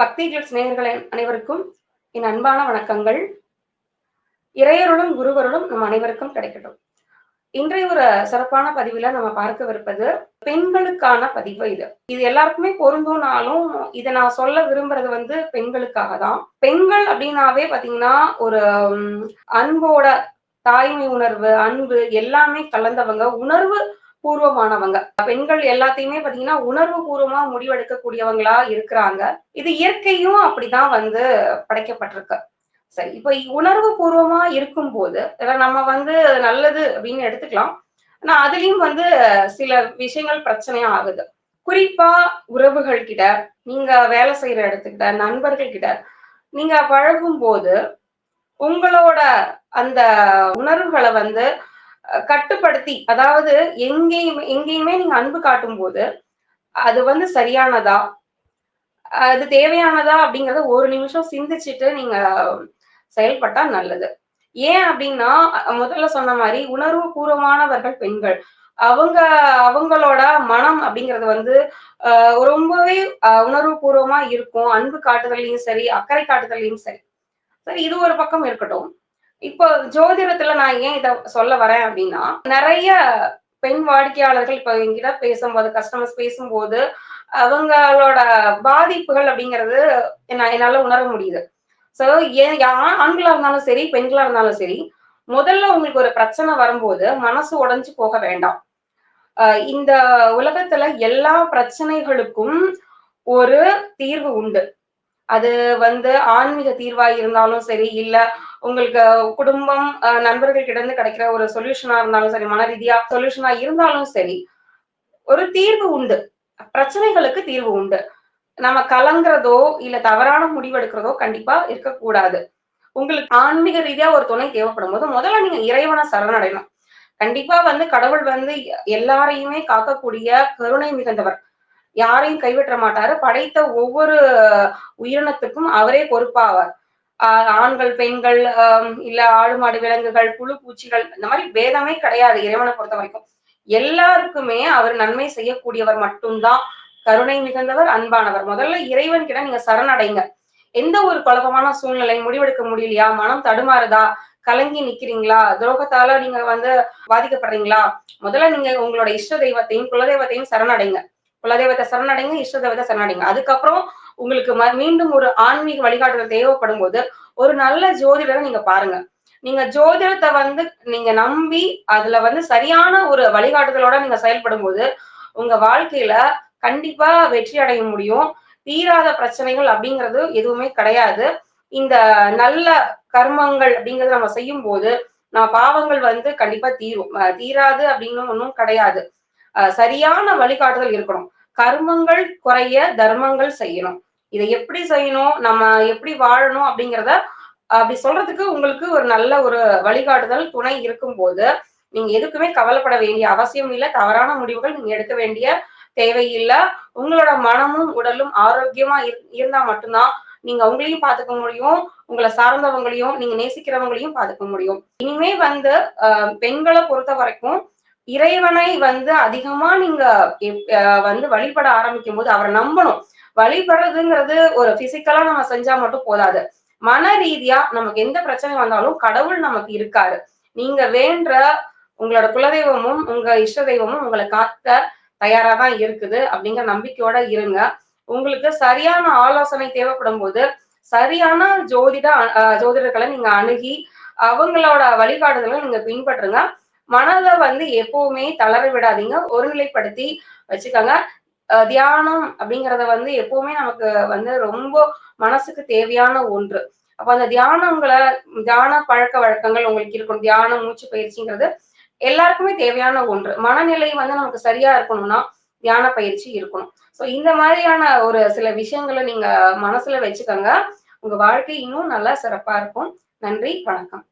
பக்தி கிளிப்ஸ் நேயர்கள் அனைவருக்கும் என் அன்பான வணக்கங்கள். இறையருடன் குருவருடன் நம் அனைவருக்கும் கிடைக்கட்டும். இன்றைய ஒரு சிறப்பான பதிவுல நம்ம பார்க்கவிருப்பது பெண்களுக்கான பதிவு இது. இது எல்லாருக்குமே பொருந்தும்னாலும் இதை நான் சொல்ல விரும்புறது வந்து பெண்களுக்காக தான். பெண்கள் அப்படின்னாவே பாத்தீங்கன்னா ஒரு அன்போட தாய்மை உணர்வு அன்பு எல்லாமே கலந்தவங்க. உணர்வு பூர்வமானவங்க. பெண்கள் எல்லாத்தையுமே பாத்தீங்கன்னா உணர்வு பூர்வமா முடிவெடுக்கக்கூடியவங்களா இருக்கிறாங்க. இது இயற்கையும் அப்படிதான் வந்து படைக்கப்பட்டிருக்கு. சரி இப்ப உணர்வு பூர்வமா இருக்கும்போது நம்ம வந்து நல்லது அப்படின்னு எடுத்துக்கலாம். ஆனா அதுலயும் வந்து சில விஷயங்கள் பிரச்சனையா ஆகுது. குறிப்பா உறவுகள் கிட்ட நீங்க வேலை செய்யற இடத்துக்கிட்ட நண்பர்கள் கிட்ட நீங்க பழகும் போது உங்களோட அந்த உணர்வுகளை வந்து கட்டுப்படுத்தி அதாவது எங்கேயுமே எங்கேயுமே நீங்க அன்பு காட்டும் போது அது வந்து சரியானதா? அது தேவையானதா அப்படிங்கறத ஒரு நிமிஷம் சிந்திச்சுட்டு நீங்க செயல்பட்டா நல்லது. ஏன் அப்படின்னா முதல்ல சொன்ன மாதிரி உணர்வு பூர்வமானவர்கள் பெண்கள். அவங்க அவங்களோட மனம் அப்படிங்கிறது வந்து ஆஹ் ரொம்பவே உணர்வு பூர்வமா இருக்கும். அன்பு காட்டுதலையும் சரி அக்கறை காட்டுதலையும் சரி. சரி இது ஒரு பக்கம் இருக்கட்டும். இப்போ ஜோதிடத்துல நான் ஏன் இதை சொல்ல வரேன் அப்படின்னா நிறைய பெண் வாடிக்கையாளர்கள் இப்போ எங்கிட்ட பேசும்போது கஸ்டமர்ஸ் பேசும்போது அவங்களோட பாதிப்புகள் அப்படிங்கிறது என்ன- என்னால உணர முடியுது. ஸோ ஆண்களா இருந்தாலும் சரி பெண்களா இருந்தாலும் சரி முதல்ல உங்களுக்கு ஒரு பிரச்சனை வரும்போது மனசு உடஞ்சு போக வேண்டாம். இந்த உலகத்துல எல்லா பிரச்சனைகளுக்கும் ஒரு தீர்வு உண்டு. அது வந்து ஆன்மீக தீர்வா இருந்தாலும் சரி இல்ல உங்களுக்கு குடும்பம் நண்பர்கள் கிடந்து இருந்து கிடைக்கிற ஒரு சொல்யூஷனா இருந்தாலும் சரி மன ரீதியா சொல்யூஷனா இருந்தாலும் சரி ஒரு தீர்வு உண்டு. பிரச்சனைகளுக்கு தீர்வு உண்டு. நம்ம கலங்குறதோ இல்ல தவறான முடிவெடுக்கிறதோ கண்டிப்பா இருக்கக்கூடாது. உங்களுக்கு ஆன்மீக ரீதியா ஒரு துணை தேவைப்படும் போது முதல்ல நீங்க இறைவனை சரணடையணும். கண்டிப்பா வந்து கடவுள் வந்து எல்லாரையுமே காக்கக்கூடிய கருணை மிகுந்தவர். யாரையும் கைவிட்ட மாட்டாரு. படைத்த ஒவ்வொரு உயிரினத்துக்கும் அவரே பொறுப்பாவார். ஆஹ் ஆண்கள் பெண்கள் ஆஹ் இல்ல ஆடு மாடு விலங்குகள் புழு பூச்சிகள் இந்த மாதிரி பேதமே கிடையாது இறைவனை பொறுத்த வரைக்கும். எல்லாருக்குமே அவர் நன்மை செய்யக்கூடியவர் மட்டும்தான். கருணை மிகுந்தவர் அன்பானவர். முதல்ல இறைவன் கிட்ட நீங்க சரணடைங்க. எந்த ஒரு குழப்பமான சூழ்நிலை முடிவெடுக்க முடியலையா? மனம் தடுமாறுதா? கலங்கி நிக்கிறீங்களா? துரோகத்தால நீங்க வந்து பாதிக்கப்படுறீங்களா? முதல்ல நீங்க உங்களோட இஷ்ட தெய்வத்தையும் குலதெய்வத்தையும் சரணடைங்க. குலதெய்வத்தை சரணடைங்க இஷ்ட தெய்வத்தை சரணடைங்க. அதுக்கப்புறம் உங்களுக்கு ம- மீண்டும் ஒரு ஆன்மீக வழிகாட்டுதல் தேவைப்படும் போது ஒரு நல்ல ஜோதிடரை நீங்க பாருங்க. நீங்க ஜோதிடத்தை வந்து நீங்க நம்பி அதுல வந்து சரியான ஒரு வழிகாட்டுதலோட நீங்க செயல்படும் போது உங்க வாழ்க்கையில கண்டிப்பா வெற்றி அடைய முடியும். தீராத பிரச்சனைகள் அப்படிங்கிறது எதுவுமே கிடையாது. இந்த நல்ல கர்மங்கள் அப்படிங்கறத நம்ம செய்யும் போது நான் பாவங்கள் வந்து கண்டிப்பா தீரும். அஹ் தீராது அப்படின்னு ஒன்றும் கிடையாது. சரியான வழிகாட்டுதல் இருக்கணும். கர்மங்கள் குறைய தர்மங்கள் செய்யணும். இதை எப்படி செய்யணும்? நம்ம எப்படி வாழணும்? அப்படிங்கிறத அப்படி சொல்றதுக்கு உங்களுக்கு ஒரு நல்ல ஒரு வழிகாட்டுதல் துணை இருக்கும்போது நீங்க எதுக்குமே கவலைப்பட வேண்டிய அவசியம் இல்லை. தவறான முடிவுகள் நீங்க எடுக்க வேண்டிய தேவையில்லை உங்களோட மனமும் உடலும் ஆரோக்கியமா இரு- இருந்தா மட்டும்தான் நீங்க உங்களையும் பார்த்துக்க முடியும். உங்களை சார்ந்தவங்களையும் நீங்க நேசிக்கிறவங்களையும் பார்த்துக்க முடியும். இனிமே வந்து பெண்களை பொறுத்த வரைக்கும் இறைவனை வந்து அதிகமா நீங்க எப்- வந்து வழிபட ஆரம்பிக்கும் போது அவரை நம்பணும். வழிபடுறதுங்கிறது ஒரு பிசிக்கலா நம்ம செஞ்சா மட்டும் போதாது. மன ரீதியா நமக்கு எந்த பிரச்சனை வந்தாலும் கடவுள் நமக்கு இருக்காரு. நீங்க வேண்ட உங்களோட குலதெய்வமும் உங்க இஷ்ட தெய்வமும் உங்களை காக்க தயாரா தான் இருக்குது. அப்படிங்கிற நம்பிக்கையோட இருங்க. உங்களுக்கு சரியான ஆலோசனை தேவைப்படும் போது சரியான ஜோதிட ஜோதிடர்களை நீங்க அணுகி அவங்களோட வழிகாட்டுதலை நீங்க பின்பற்றுங்க. மனதை வந்து எப்பவுமே தளர விடாதீங்க. ஒருநிலைப்படுத்தி வச்சுக்கோங்க. அஹ், தியானம் அப்படிங்கறத வந்து எப்பவுமே நமக்கு வந்து ரொம்ப மனசுக்கு தேவையான ஒன்று. அப்ப அந்த தியானங்களை தியான பழக்க வழக்கங்கள் உங்களுக்கு இருக்கும் தியானம் மூச்சு பயிற்சிங்கிறது எல்லாருக்குமே தேவையான ஒன்று. மனநிலை வந்து நமக்கு சரியா இருக்கணும்னா தியான பயிற்சி இருக்கணும். சோ இந்த மாதிரியான ஒரு சில விஷயங்களை நீங்க மனசுல வச்சுக்கோங்க. உங்க வாழ்க்கை இன்னும் நல்லா சிறப்பா இருக்கும். நன்றி வணக்கம்.